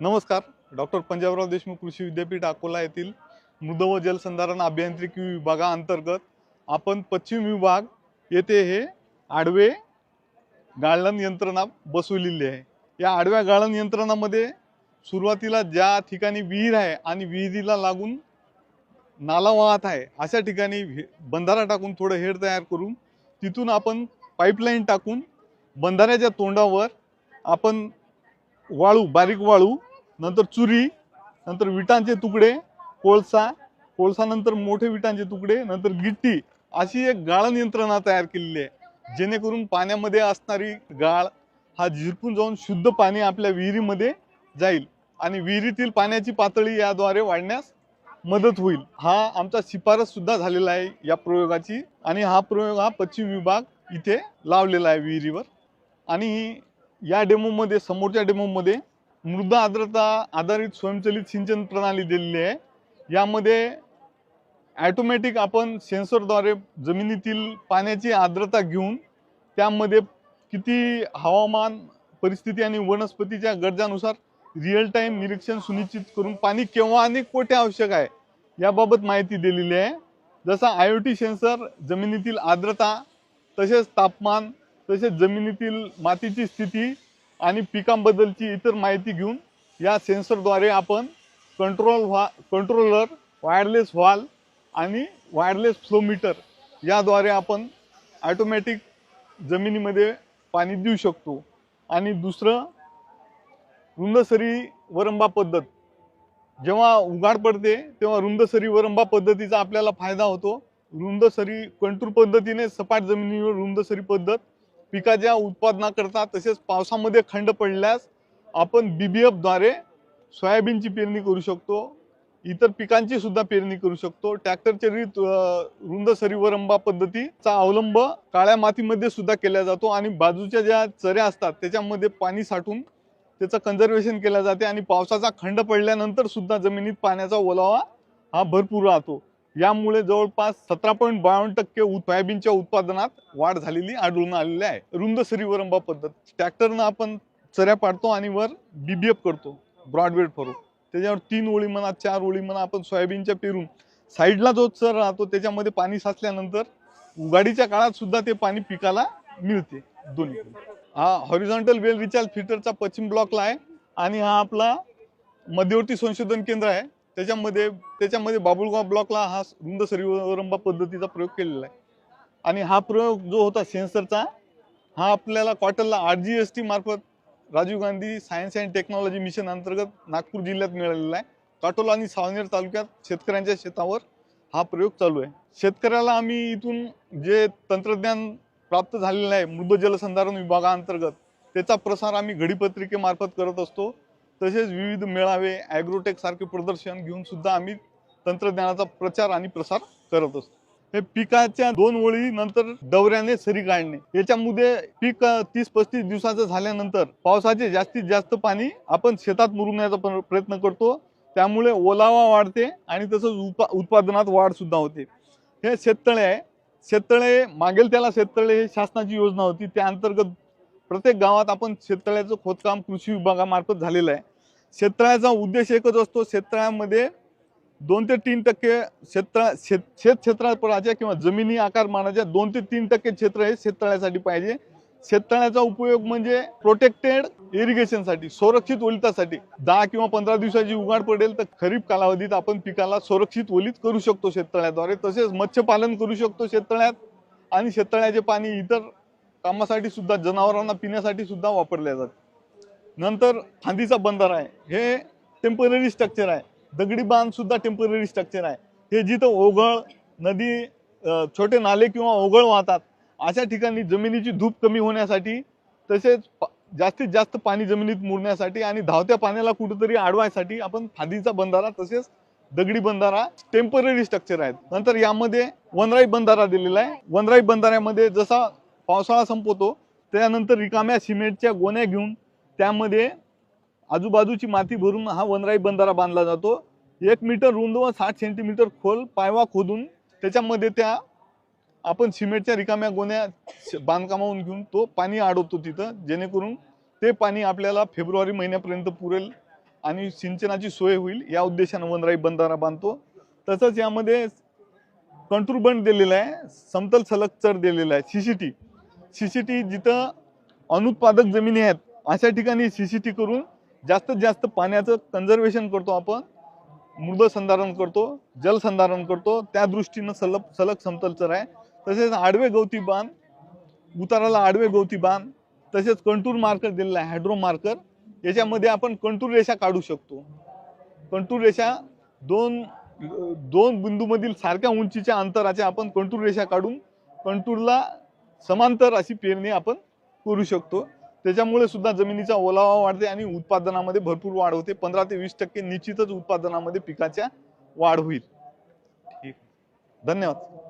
नमस्कार. डॉक्टर पंजाबराव देशमुख कृषी विद्यापीठ अकोला येथील मृद व जलसंधारण अभियांत्रिकी विभागाअंतर्गत आपण पश्चिम विभाग येथे हे आडवे गाळण यंत्रणा बसवलेली आहे. या आडव्या गाळण यंत्रणामध्ये सुरुवातीला ज्या ठिकाणी विहीर आहे आणि विहिरीला लागून नाला वाहत आहे अशा ठिकाणी हे- बंधारा टाकून थोडं हेड तयार करून तिथून आपण पाईपलाईन टाकून बंधाऱ्याच्या तोंडावर आपण वाळू बारीक वाळू नंतर चुरी नंतर विटांचे तुकडे कोळसा कोळसानंतर मोठे विटांचे तुकडे नंतर गिट्टी अशी एक गाळण यंत्रणा तयार केलेली आहे. जेणेकरून पाण्यामध्ये असणारी गाळ हा झिरपून जाऊन शुद्ध पाणी आपल्या विहिरीमध्ये जाईल आणि विहिरीतील पाण्याची पातळी याद्वारे वाढण्यास मदत होईल. हा आमचा शिफारस सुद्धा झालेला आहे या प्रयोगाची आणि हा प्रयोग हा पश्चिम विभाग इथे लावलेला आहे विहिरीवर. आणि या डेमोमध्ये समोरच्या डेमोमध्ये मृदा आर्द्रता आधारित स्वयंचलित सिंचन प्रणाली दिलेली आहे. यामध्ये ॲटोमॅटिक आपण सेन्सरद्वारे जमिनीतील पाण्याची आर्द्रता घेऊन त्यामध्ये किती हवामान परिस्थिती आणि वनस्पतीच्या गरजानुसार रिअल टाईम निरीक्षण सुनिश्चित करून पाणी केव्हा आणि कोठे आवश्यक आहे याबाबत माहिती दिलेली आहे. जसा आय ओ टी सेन्सर जमिनीतील आर्द्रता तसेच तापमान तसेच जमिनीतील मातीची स्थिती आणि पिकांबद्दलची इतर माहिती घेऊन या सेन्सरद्वारे आपण कंट्रोल व्हा कंट्रोलर वायरलेस व्हाल आणि वायरलेस फ्लोमीटर याद्वारे आपण ॲटोमॅटिक जमिनीमध्ये पाणी देऊ शकतो. आणि दुसरं रुंदसरी वरंबा पद्धत. जेव्हा उघाड पडते तेव्हा रुंदसरी वरंबा पद्धतीचा आपल्याला फायदा होतो. रुंदसरी कंटूर पद्धतीने सपाट जमिनीवर रुंदसरी पद्धत पिकाच्या उत्पादनाकरता तसेच पावसामध्ये खंड पडल्यास आपण बीबीएफद्वारे सोयाबीनची पेरणी करू शकतो. इतर पिकांची सुद्धा पेरणी करू शकतो. ट्रॅक्टरच्या रीत रुंद सरीवरंबा पद्धतीचा अवलंब काळ्या मातीमध्ये सुद्धा केला जातो आणि बाजूच्या ज्या चऱ्या असतात त्याच्यामध्ये पाणी साठून त्याचं कन्झर्वेशन केलं जाते आणि पावसाचा खंड पडल्यानंतर सुद्धा जमिनीत पाण्याचा ओलावा हा भरपूर राहतो. यामुळे जवळपास सतरा पॉईंट बावन्न टक्के सोयाबीनच्या उत्पादनात वाढ झालेली आढळून आलेली आहे. रुंद सरी वरंबा पद्धत. ट्रॅक्टरनं आपण चऱ्या पाडतो आणि वर बीबीएफ करतो ब्रॉडवेड फरो त्याच्यावर तीन ओळी म्हणा चार ओळी म्हणा आपण सोयाबीनच्या पेरून. साईडला जो चर राहतो त्याच्यामध्ये पाणी साचल्यानंतर उगाडीच्या काळात सुद्धा ते पाणी पिकाला मिळते दोन्ही हा हॉरिझॉन्टल वेल रिचार्ज फिल्टरचा पश्चिम ब्लॉकला आहे आणि हा आपला मध्यवर्ती संशोधन केंद्र आहे. त्याच्यामध्ये त्याच्यामध्ये बाबुळगाव ब्लॉकला हा रुंद सरीवरंबा पद्धतीचा प्रयोग केलेला आहे. आणि हा प्रयोग जो होता सेन्सरचा हा आपल्याला क्वार्टरला आर जी एस टी मार्फत Rajiv Gandhi science and technology mission अंतर्गत नागपूर जिल्ह्यात मिळालेला आहे. काटोला आणि सावनेर तालुक्यात शेतकऱ्यांच्या शेतावर हा प्रयोग चालू आहे. शेतकऱ्याला आम्ही इथून जे तंत्रज्ञान प्राप्त झालेलं आहे मृद जलसंधारण विभागाअंतर्गत त्याचा प्रसार आम्ही घडीपत्रिकेमार्फत करत असतो. तसेच विविध मेळावे ॲग्रोटेक सारखे प्रदर्शन घेऊन सुद्धा आम्ही तंत्रज्ञानाचा प्रचार आणि प्रसार करत असतो. हे पिकाच्या दोन ओळी नंतर दौऱ्याने सरी काढणे. याच्यामध्ये पीक तीस पस्तीस दिवसाचं झाल्यानंतर पावसाचे जास्तीत जास्त पाणी आपण शेतात मुरवण्याचा प्र- प्रयत्न करतो. त्यामुळे ओलावा वाढते आणि तसंच उपा उत्पादनात वाढ सुद्धा होते. हे शेततळे आहे. शेततळे मागेल त्याला शेततळे हे शासनाची योजना होती. त्या अंतर्गत प्रत्येक गावात आपण शेततळ्याचं खोदकाम कृषी विभागामार्फत झालेलं आहे. शेततळ्याचा उद्देश एकच असतो शेततळ्यामध्ये दोन ते तीन टक्के क्षेत्र शेत शेत क्षेत्राच्या किंवा जमिनी आकारमानाच्या दोन ते तीन टक्के क्षेत्र हे शेततळ्यासाठी पाहिजे. शेततळ्याचा उपयोग म्हणजे प्रोटेक्टेड इरिगेशनसाठी संरक्षित ओलितासाठी. दहा किंवा पंधरा दिवसाची उघाड पडेल तर खरीप कालावधीत आपण पिकाला सुरक्षित ओलीत करू शकतो शेततळ्याद्वारे तसेच मत्स्यपालन करू शकतो शेततळ्यात आणि शेततळ्याचे पाणी इतर कामासाठी सुद्धा जनावरांना पिण्यासाठी सुद्धा वापरले जाते. नंतर फांदीचा बंधारा आहे. हे टेंपररी स्ट्रक्चर आहे. दगडी बांध सुद्धा टेंपररी स्ट्रक्चर आहे. हे जिथं ओघळ नदी छोटे नाले किंवा ओघळ वाहतात अशा ठिकाणी जमिनीची धूप कमी होण्यासाठी तसेच जास्तीत जास्त पाणी जमिनीत मुरण्यासाठी आणि धावत्या पाण्याला कुठेतरी अडवायसाठी आपण फांदीचा बंधारा तसेच दगडी बंधारा टेंपररी स्ट्रक्चर आहेत. नंतर यामध्ये वनराई बंधारा दिलेला आहे. वनराई बंधाऱ्यामध्ये जसा पावसाळा संपवतो त्यानंतर रिकाम्या सिमेंटच्या गोण्या घेऊन त्यामध्ये आजूबाजूची माती भरून हा वनराई बंधारा बांधला जातो. एक मीटर रुंद व साठ सेंटीमीटर खोल पायवा खोदून त्याच्यामध्ये त्या आपण सिमेंटच्या रिकाम्या गोण्या श- घेऊन तो पाणी अडवतो तिथं जेणेकरून ते पाणी आपल्याला फेब्रुवारी महिन्यापर्यंत पुरेल आणि सिंचनाची सोय होईल या उद्देशानं वनराई बंधारा बांधतो. तसंच यामध्ये कंट्रोल बंड दिलेला आहे समतल सलग चर दिलेला आहे सी टी जिथं अनुत्पादक जमिनी आहेत अशा ठिकाणी सी सी टी करून जास्तीत जास्त पाण्याचं कन्झर्वेशन करतो आपण. मृद संधारण करतो जलसंधारण करतो. त्या दृष्टीनं सलग सलग समतलचर आहे. तसेच आडवे गवती बांध उताराला आडवे गवती बांध तसेच कंटूर मार्कर दिलेला आहे हायड्रो मार्कर याच्यामध्ये आपण कंटूर रेषा काढू शकतो. कंटूर रेषा दोन दोन बिंदूमधील सारख्या उंचीच्या अंतराच्या आपण कंटूर रेषा काढून कंटूरला समांतर अशी पेरणी आपण करू शकतो. त्याच्यामुळे सुद्धा जमिनीचा ओलावा वाढते आणि उत्पादनामध्ये भरपूर वाढ होते. पंधरा ते वीस टक्के निश्चितच उत्पादनामध्ये पिकाच्या वाढ होईल. ठीक. धन्यवाद.